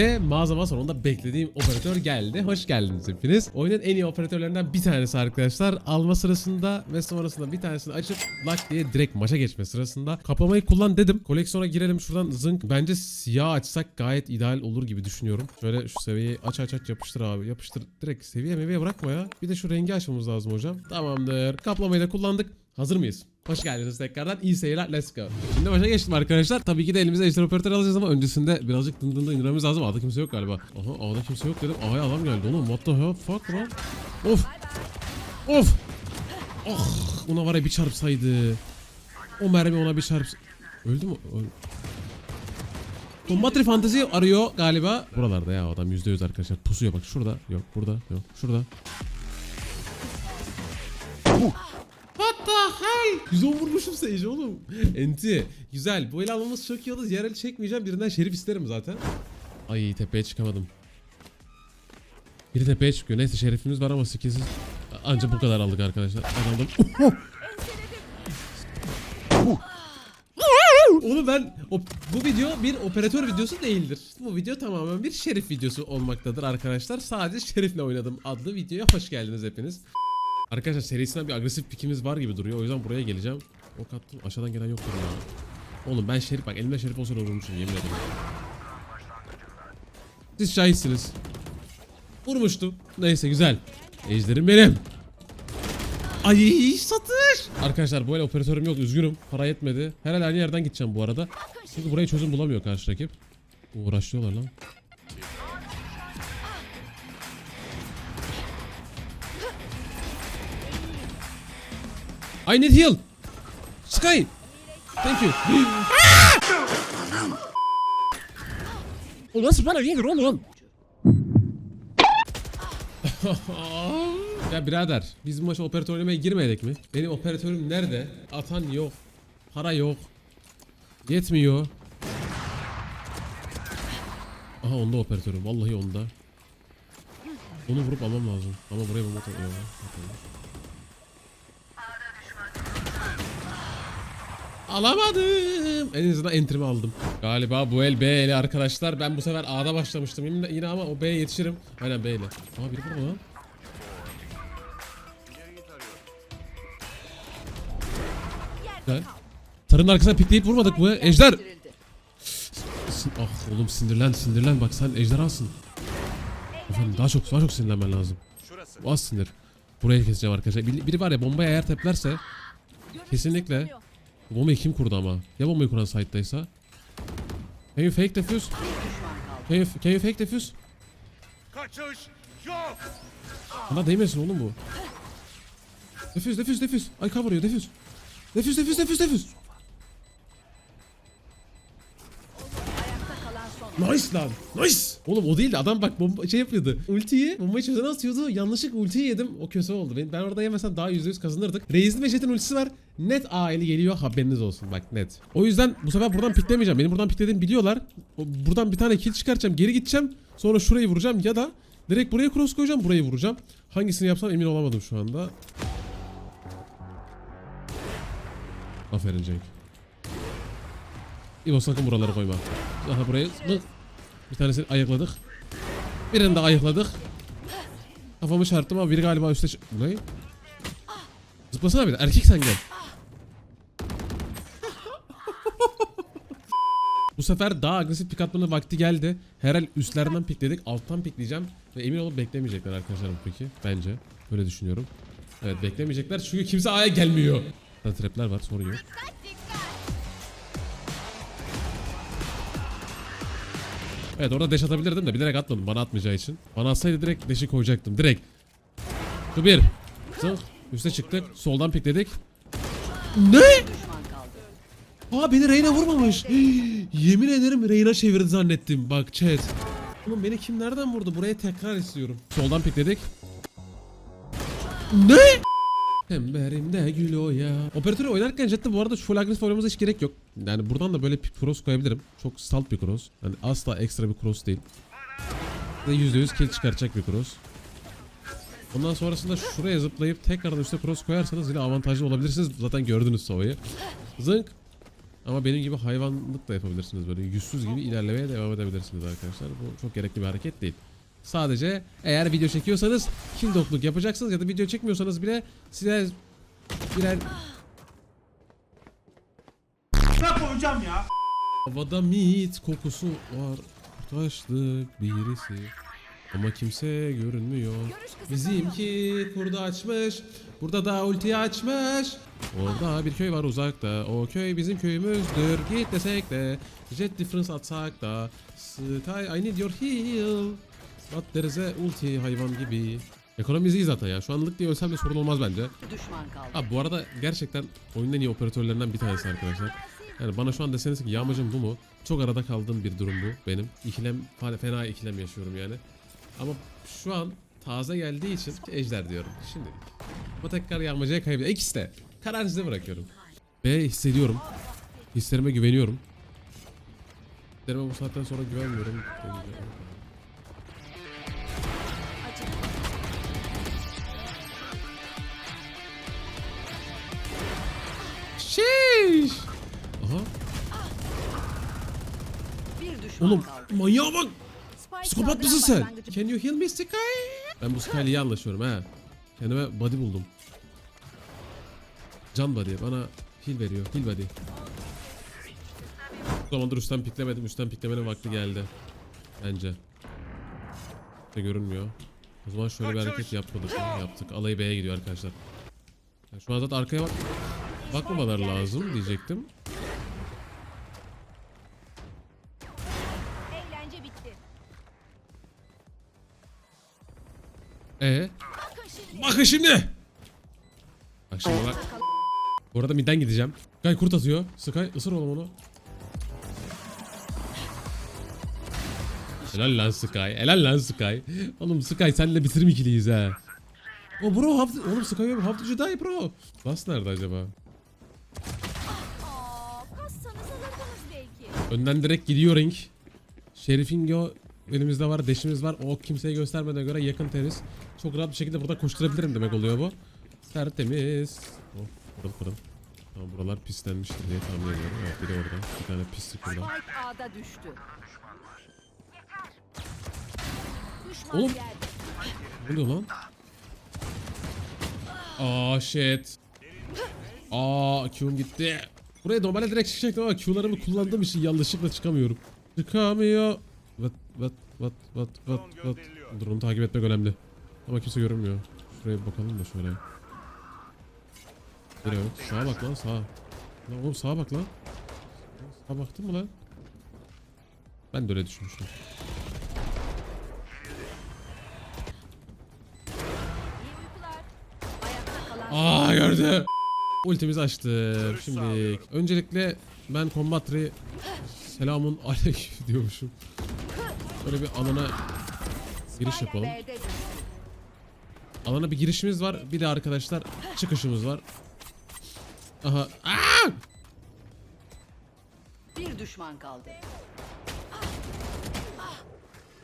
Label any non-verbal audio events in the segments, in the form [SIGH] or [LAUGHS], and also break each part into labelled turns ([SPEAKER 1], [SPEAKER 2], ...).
[SPEAKER 1] Ve mağazama sonunda beklediğim operatör geldi. Hoş geldiniz hepiniz. Oyunun en iyi operatörlerinden bir tanesi arkadaşlar. Alma sırasında ve sonrasında bir tanesini açıp lak diye direkt maça geçme sırasında kaplamayı kullan dedim. Koleksiyona girelim şuradan zınk. Bence siyah açsak gayet ideal olur gibi düşünüyorum. Şöyle şu seviyeyi aç aç aç yapıştır abi. Yapıştır direkt seviye meviye bırakma ya. Bir de şu rengi açmamız lazım hocam. Tamamdır. Kaplamayı da kullandık. Hazır mıyız? Hoş geldiniz tekrardan. İyi seyirler. Let's go. Şimdi başa geçtim arkadaşlar. Tabii ki de elimize ejder operatör alacağız ama öncesinde birazcık dın dın indirmemiz lazım. A'da kimse yok galiba. Aha A'da kimse yok dedim. A'ya adam geldi oğlum. What the hell fuck lan? Of. Of. Oh. Ona var ya bir çarpsaydı. O mermi ona bir çarps... Öldü mü? Öl... Combatry Fantasy arıyor galiba. Buralarda ya adam %100 arkadaşlar. Pusuyor bak şurada. Yok burada. Yok şurada. What hell? 110 vurmuşum Sage oğlum. Enti. Güzel. Bu el almamız çok iyi oldu. Diğer el çekmeyeceğim. Birinden şerif isterim zaten. Ay tepeye çıkamadım. Biri tepeye çıkıyor. Neyse şerifimiz var ama skillsiz. Anca bu kadar aldık arkadaşlar. Adamdan... Oğlum ben bu video bir operatör videosu değildir. Bu video tamamen bir şerif videosu olmaktadır arkadaşlar. Sadece şerifle oynadım adlı videoya hoş geldiniz hepiniz. Arkadaşlar serisinden bir agresif pikimiz var gibi duruyor. O yüzden buraya geleceğim. Ok attım. Aşağıdan gelen yoktur ya. Oğlum ben şerif bak elimde şerif olsa vurmuşum yemin ederim. Siz şahitsiniz. Vurmuştum. Neyse güzel. Ejderim benim. Ay satış. Arkadaşlar el operatörüm yok üzgünüm. Para yetmedi. Herhalde aynı yerden gideceğim bu arada. Çünkü buraya çözüm bulamıyor karşı rakip. Uğraşıyorlar lan. I need heal. Sky. Thank you. [GASPS]
[SPEAKER 2] Nasıl bana gelir oğlum? [LAUGHS]
[SPEAKER 1] ya birader biz bu maça operatör oynamaya girmedik mi? Benim operatörüm nerede? Atan yok. Para yok. Yetmiyor. Aha onda operatörüm. Vallahi onda. Onu vurup almam lazım. Ama buraya bomba atıyor. Alamadım. En azından enterimi aldım. Galiba bu el B ile arkadaşlar. Ben bu sefer A'da başlamıştım. Yine, yine ama o B'ye yetişirim. Aynen B ile. Aa biri burada lan. Güzel. Tarın arkasına pikleyip vurmadık mı? Ejder! Ah oğlum sinirlen sinirlen bak sen ejderhasın. Efendim daha çok daha çok sinirlenmen lazım. Bu az sinir. Buraya keseceğim arkadaşlar. Biri, biri var ya bombaya eğer teplerse kesinlikle bu bombayı kim kurdu ama? Ya bombayı kuran site'daysa? Can you fake defuse? Can you, can you fake defuse?
[SPEAKER 3] Kaçış yok.
[SPEAKER 1] Bana değmesin oğlum bu. Defuse defuse defuse. Ay cover'ıyor defuse. Defuse defuse defuse defuse. Nice lan. Nice. Oğlum o değildi. Adam bak bomba şey yapıyordu. Ultiyi bombayı çözene atıyordu. Yanlışlıkla ultiyi yedim. O kötü oldu. Ben, ben orada yemesem daha %100 kazanırdık. Reis'in ve Jet'in ultisi var. Net A eli geliyor. Haberiniz olsun. Bak net. O yüzden bu sefer buradan piklemeyeceğim. Benim buradan piklediğimi biliyorlar. Buradan bir tane kill çıkartacağım. Geri gideceğim. Sonra şurayı vuracağım ya da direkt buraya cross koyacağım. Burayı vuracağım. Hangisini yapsam emin olamadım şu anda. Aferin Cenk. İbo sakın buraları koyma. Daha burayı Bık. bir tanesini ayıkladık. Birini de ayıkladık. Kafamı çarptım ama biri galiba üstte... ç- Ne? Zıplasana bir de. Erkek sen gel. [LAUGHS] Bu sefer daha agresif pik atmanın vakti geldi. Herhal üstlerinden pikledik. Alttan pikleyeceğim. Ve emin olun beklemeyecekler arkadaşlar bu piki. Bence. Öyle düşünüyorum. Evet beklemeyecekler çünkü kimse A'ya gelmiyor. Zaten trapler var sorun yok. Evet orada dash atabilirdim de bilerek atmadım bana atmayacağı için. Bana atsaydı direkt dash'i koyacaktım direkt. Şu bir. Zınk. Üste çıktık. Soldan pikledik. Ne? Aa beni Reyna vurmamış. [GASPS] Yemin ederim Reyna çevirdi zannettim. Bak chat. Oğlum beni kim nereden vurdu? Buraya tekrar istiyorum. Soldan pikledik. Ne? Emberimde gül o ya. Operatörü oynarken Jet'te bu arada full agresif oynamamıza hiç gerek yok. Yani buradan da böyle bir cross koyabilirim. Çok salt bir cross. Yani asla ekstra bir cross değil. Ve %100 kill çıkaracak bir cross. Ondan sonrasında şuraya zıplayıp tekrardan üstte cross koyarsanız yine avantajlı olabilirsiniz. Zaten gördünüz Sova'yı. Zınk. Ama benim gibi hayvanlık da yapabilirsiniz böyle yüzsüz gibi ilerlemeye devam edebilirsiniz arkadaşlar. Bu çok gerekli bir hareket değil. Sadece eğer video çekiyorsanız kill dokluk yapacaksınız ya da video çekmiyorsanız bile size birer
[SPEAKER 4] Bırak hocam ya.
[SPEAKER 1] Havada mit kokusu var. Taşlık birisi. Ama kimse görünmüyor. Bizimki kurdu açmış. Burada da ulti açmış. Orada bir köy var uzakta. O köy bizim köyümüzdür. Git desek de. Jet difference atsak da. Sky I need your heal. What there is a ulti hayvan gibi. Ekonomimiz iyi zaten ya. Şu anlık diye ölsem de sorun olmaz bence.
[SPEAKER 5] Düşman kaldı.
[SPEAKER 1] Abi bu arada gerçekten oyunun en iyi operatörlerinden bir tanesi arkadaşlar. Yani bana şu an deseniz ki yağmacım bu mu? Çok arada kaldığım bir durum bu benim. İkilem, fena ikilem yaşıyorum yani. Ama şu an taze geldiği için ejder diyorum şimdilik. Bu tekrar yağmacıya kaybediyor. İkisi de. Karar size bırakıyorum. B hissediyorum. Hislerime güveniyorum. Hislerime bu saatten sonra güvenmiyorum. Şiş. Aha.
[SPEAKER 5] Bir düşman
[SPEAKER 1] Oğlum
[SPEAKER 5] kaldı.
[SPEAKER 1] manyağa bak. Psikopat mısın sen? Can you heal me Sky? Ben bu Sky'la iyi anlaşıyorum ha. Kendime body buldum. Can body bana heal veriyor. Heal body. Bu zamandır üstten piklemedim. Üstten piklemenin vakti geldi. Bence. İşte görünmüyor. O zaman şöyle bir hareket yapmadık. Yaptık. Alayı B'ye gidiyor arkadaşlar. Ya şu an zaten arkaya bak bakmamaları lazım diyecektim.
[SPEAKER 6] Eğlence bitti.
[SPEAKER 1] Ee? Bakın şimdi. Bak şimdi bak. Bu arada midden gideceğim. Sky kurt atıyor. Sky ısır oğlum onu. Helal lan Sky. Helal lan Sky. Oğlum Sky senle bitirim ikiliyiz ha. O bro hafta... Oğlum Sky hafta die bro. Bas nerede acaba? Önden direkt gidiyor ring. Şerif'in o elimizde var, deşimiz var. O kimseye göstermeden göre yakın temiz. Çok rahat bir şekilde burada koşturabilirim demek oluyor bu. Tertemiz. Oh, pırıl pırıl. Tamam buralar pislenmiştir diye tahmin ediyorum. Evet biri orada. Bir tane pislik burada.
[SPEAKER 5] A'da düştü.
[SPEAKER 1] Oğlum. Ne oluyor lan? Aa shit. Aa Q'm gitti. Buraya normalde direkt çıkacaktım ama Q'larımı kullandığım için yanlışlıkla çıkamıyorum. Çıkamıyor. What what what what what what. Dur onu takip etmek önemli. Ama kimse görünmüyor. Şuraya bir bakalım da şöyle. Bir yok. Sağa bak lan sağa. Lan oğlum sağa bak lan. Sağa baktın mı lan? Ben de öyle düşünmüştüm. Aa gördü. Ultimizi açtım. Şimdi öncelikle ben kombatri selamun [LAUGHS] aleyküm diyormuşum. Böyle bir alana giriş yapalım. Alana bir girişimiz var. Bir de arkadaşlar çıkışımız var. Aha. Aa!
[SPEAKER 5] Bir düşman kaldı.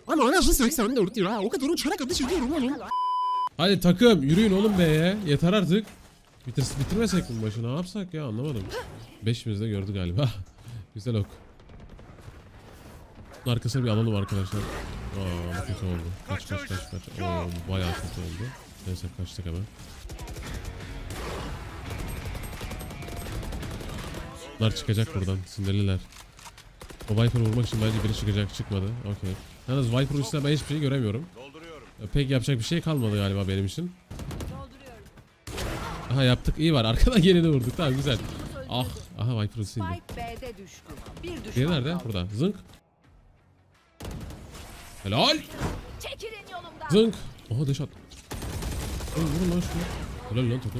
[SPEAKER 2] Ama anasını 84 lira. O kadar uçarak ateş ediyorum oğlum.
[SPEAKER 1] Hadi takım yürüyün oğlum be. Yeter artık. Bitir, bitirmesek mi başı ne yapsak ya anlamadım. Beşimiz de gördü galiba. [LAUGHS] Güzel ok. Arkasına bir alalım arkadaşlar. Aa bu kötü oldu. Kaç kaç kaç kaç. Oo bayağı kötü oldu. Neyse kaçtık hemen. Bunlar çıkacak buradan. Sinirliler. O Viper'ı vurmak için bence biri çıkacak. Çıkmadı. Okey. Yalnız Viper üstüne ben hiçbir şey göremiyorum.
[SPEAKER 3] Dolduruyorum.
[SPEAKER 1] Pek yapacak bir şey kalmadı galiba benim için. Aha yaptık iyi var arkadan [LAUGHS] geleni vurduk tamam güzel. Ah aha Viper indi.
[SPEAKER 5] Spike B'de düştü. Bir düşman
[SPEAKER 1] nerede?
[SPEAKER 5] kaldı.
[SPEAKER 1] Burada. Zınk. Helal.
[SPEAKER 6] Çekilin yolumdan.
[SPEAKER 1] Zınk. Aha deş at. Oğlum vurun lan şunu. Helal lan Toto.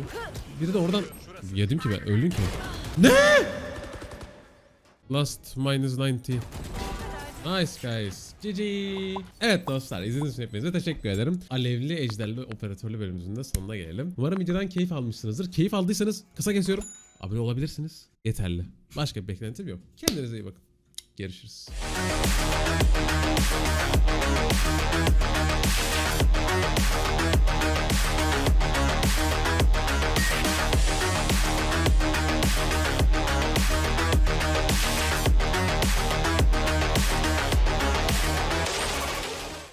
[SPEAKER 1] Biri de oradan. Yedim ki ben öldün ki. Ne? Last minus 90. Nice guys. GG. Evet dostlar izlediğiniz için hepinize teşekkür ederim. Alevli ejderli operatörlü bölümümüzün de sonuna gelelim. Umarım videodan keyif almışsınızdır. Keyif aldıysanız kısa kesiyorum. Abone olabilirsiniz. Yeterli. Başka bir beklentim yok. Kendinize iyi bakın. Görüşürüz.